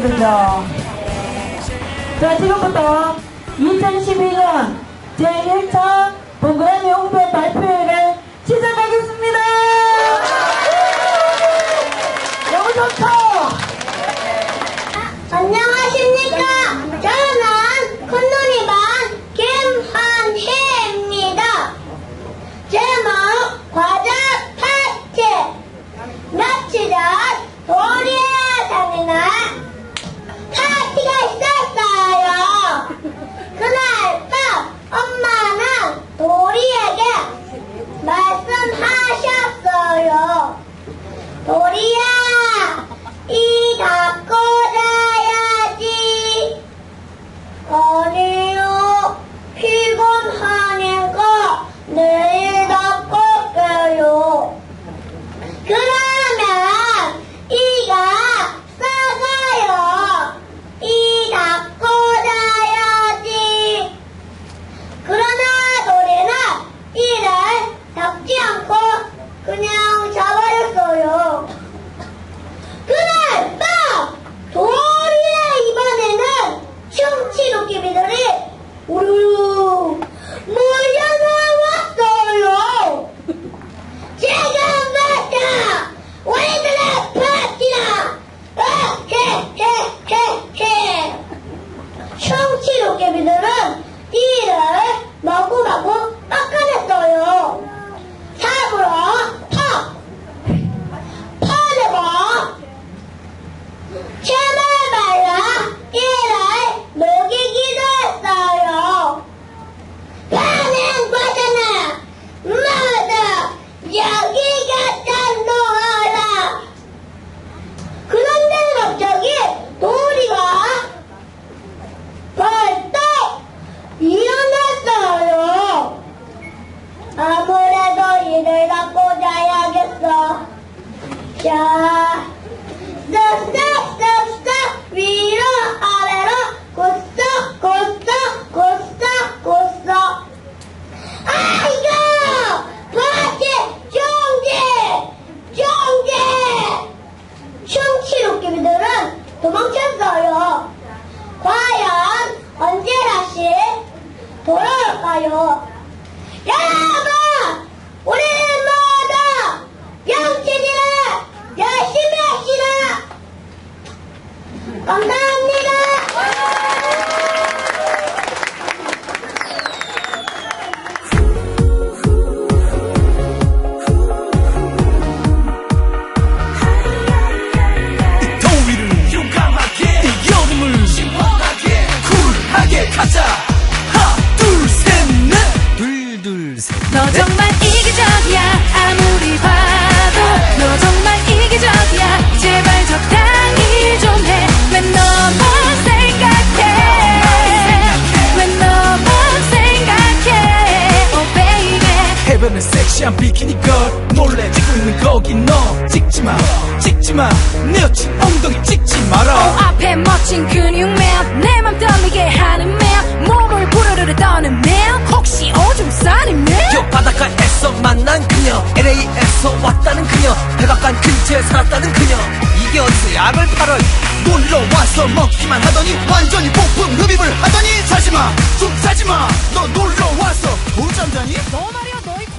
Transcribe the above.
되는 거죠. 자, 지금부터 2012년 제1차 본그라미 홍보 발표회를 Por Yeah. よ。やば俺まだやんけにらやしめしらごめんね。 너 정말 이기적이야. 아무리 봐도 너 정말 이기적이야. 제발 적당히 좀 해 왜 너만 생각해. 왜 너만 생각해. Oh baby. 해변에 섹시한 비키니 걸 몰래 찍고 있는 거기 너. 찍지마. 찍지마. 내 여친 엉덩이 찍 살았다는 그녀. 이게 어디서 약을 팔아 놀러와서 먹기만 하더니 완전히 폭풍 흡입을 하더니 사지마 좀 사지마. 너 놀러와서 보잔다니? 뭐 더 말이